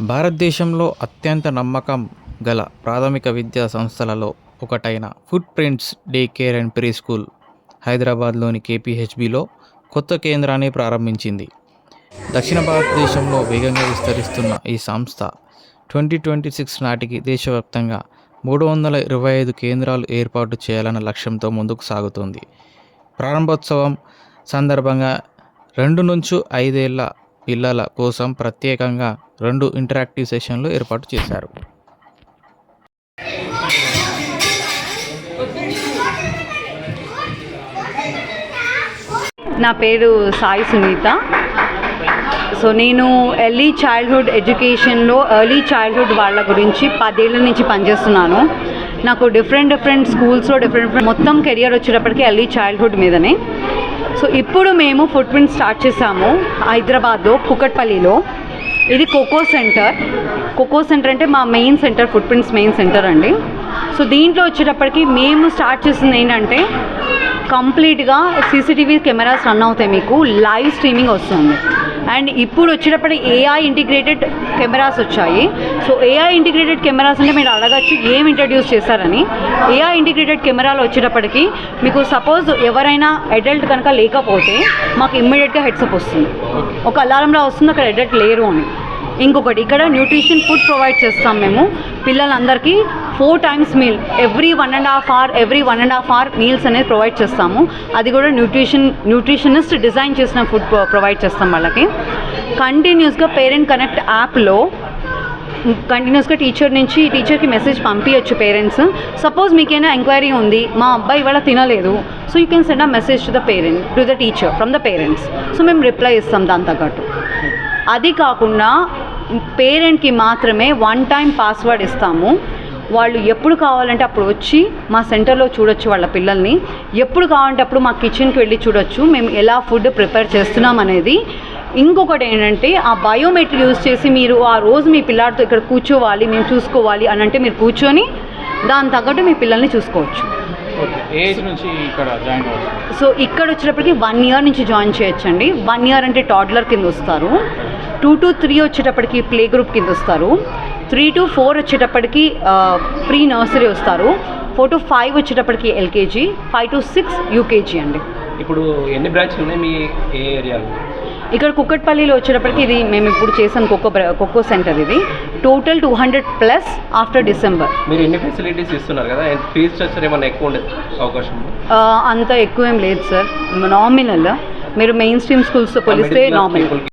భారతదేశంలో అత్యంత నమ్మకం గల ప్రాథమిక విద్యా సంస్థలలో ఒకటైన foot prints day care and pre school హైదరాబాద్లోని కేపీహెచ్బిలో కొత్త కేంద్రాన్ని ప్రారంభించింది. దక్షిణ భారతదేశంలో వేగంగా విస్తరిస్తున్న ఈ సంస్థ ట్వంటీ ట్వంటీ సిక్స్ నాటికి దేశవ్యాప్తంగా మూడు వందల ఇరవై ఐదు కేంద్రాలు ఏర్పాటు చేయాలన్న లక్ష్యంతో ముందుకు సాగుతోంది. ప్రారంభోత్సవం సందర్భంగా రెండు నుంచి ఐదేళ్ళ పిల్లల కోసం ప్రత్యేకంగా రెండు ఇంటరాక్టివ్ సెషన్లు ఏర్పాటు చేశారు. నా పేరు సాయి సునీత. సో నేను ఎర్లీ చైల్డ్హుడ్ ఎడ్యుకేషన్లో ఎర్లీ చైల్డ్హుడ్ వాళ్ళ గురించి పదేళ్ళ నుంచి పనిచేస్తున్నాను. నాకు డిఫరెంట్ డిఫరెంట్ స్కూల్స్లో డిఫరెంట్ డిఫరెంట్ మొత్తం కెరియర్ వచ్చేటప్పటికి ఎర్లీ చైల్డ్హుడ్ మీదనే. సో ఇప్పుడు మేము ఫుట్ ప్రింట్ స్టార్ట్ చేసాము హైదరాబాద్లో కుకట్పల్లిలో ఇది కోకో సెంటర్ కోకో సెంటర్ అంటే మా main centre foot prints main centre అండి. సో దీంట్లో వచ్చేటప్పటికి మేము స్టార్ట్ చేసింది ఏంటంటే కంప్లీట్గా సీసీటీవీ కెమెరాస్ రన్ అవుతాయి మీకు. లైవ్ స్ట్రీమింగ్ వస్తుంది. అండ్ ఇప్పుడు వచ్చేటప్పటికి ఏఐ ఇంటిగ్రేటెడ్ కెమెరాస్ వచ్చాయి. సో ఏఐ ఇంటిగ్రేటెడ్ కెమెరాస్ అంటే మీరు అడగచ్చు ఏం ఇంట్రడ్యూస్ చేశారని. ఏఐ ఇంటిగ్రేటెడ్ కెమెరాలు వచ్చేటప్పటికి మీకు సపోజ్ ఎవరైనా అడల్ట్ కనుక లేకపోతే మాకు ఇమ్మీడియట్గా హెడ్సప్ వస్తుంది. ఒక అలారంలో వస్తుంది అక్కడ అడల్ట్ లేరు అని. ఇంకొకటి ఇక్కడ న్యూట్రిషన్ ఫుడ్ ప్రొవైడ్ చేస్తాం మేము పిల్లలందరికీ. Four times meal. Every one and half hour every one and half hour meals అనేది ప్రొవైడ్ చేస్తాము. అది కూడా న్యూట్రిషన్ న్యూట్రిషనిస్ట్ డిజైన్ చేసిన ఫుడ్ ప్రొవైడ్ చేస్తాం వాళ్ళకి. కంటిన్యూస్గా పేరెంట్ కనెక్ట్ యాప్లో కంటిన్యూస్గా టీచర్ నుంచి టీచర్కి మెసేజ్ పంపించచ్చు పేరెంట్స్. సపోజ్ మీకైనా ఎంక్వైరీ ఉంది మా అబ్బాయి ఇవాళ తినలేదు. So you can send a message to the parent to the teacher from the parents. So మేము రిప్లై ఇస్తాం దాని తగ్గట్టు అది కాకుండా పేరెంట్కి మాత్రమే వన్ టైం పాస్వర్డ్ ఇస్తాము. వాళ్ళు ఎప్పుడు కావాలంటే అప్పుడు వచ్చి మా సెంటర్లో చూడొచ్చు వాళ్ళ పిల్లల్ని. ఎప్పుడు కావాలంటే అప్పుడు మా కిచెన్కి వెళ్ళి చూడొచ్చు. మేము ఎలా ఫుడ్ ప్రిపేర్ చేస్తున్నాం అనేది. ఇంకొకటి ఏంటంటే ఆ బయోమెట్రిక్ యూజ్ చేసి మీరు ఆ రోజు మీ పిల్లాడితో ఇక్కడ కూర్చోవాలి మేము చూసుకోవాలి అని అంటే మీరు కూర్చొని దాని తగ్గట్టు మీ పిల్లల్ని చూసుకోవచ్చు. సో ఇక్కడ వచ్చేటప్పటికి వన్ ఇయర్ నుంచి జాయిన్ చేయొచ్చండి. వన్ ఇయర్ అంటే టాడ్లర్ కింద వస్తారు. టూ టు త్రీ వచ్చేటప్పటికి ప్లే గ్రూప్ కింద వస్తారు. త్రీ టు ఫోర్ వచ్చేటప్పటికి ప్రీ నర్సరీ వస్తారు. ఫోర్ టు ఫైవ్ వచ్చేటప్పటికి LKG five to six UKG అండి. ఇప్పుడు ఎన్ని బ్రాంచ్లు ఉన్నాయి మీ ఏ ఏరియాలో? ఇక్కడ కుక్కట్పల్లిలో వచ్చేటప్పటికి ఇది మేము ఇప్పుడు చేసాం బ్ర- కొక్కో సెంటర్ ఇది. Total two hundred plus after December. మీరు ఎన్ని ఫెసిలిటీస్ ఇస్తున్నారు కదా? ఫీజ్ స్ట్రక్చర్ ఏమైనా ఎక్కువ ఉండే అవకాశం? అంత ఎక్కువేం లేదు సార్. నామినల్. మీరు మెయిన్ స్ట్రీమ్ స్కూల్స్తో పోలిస్తే నామినల్.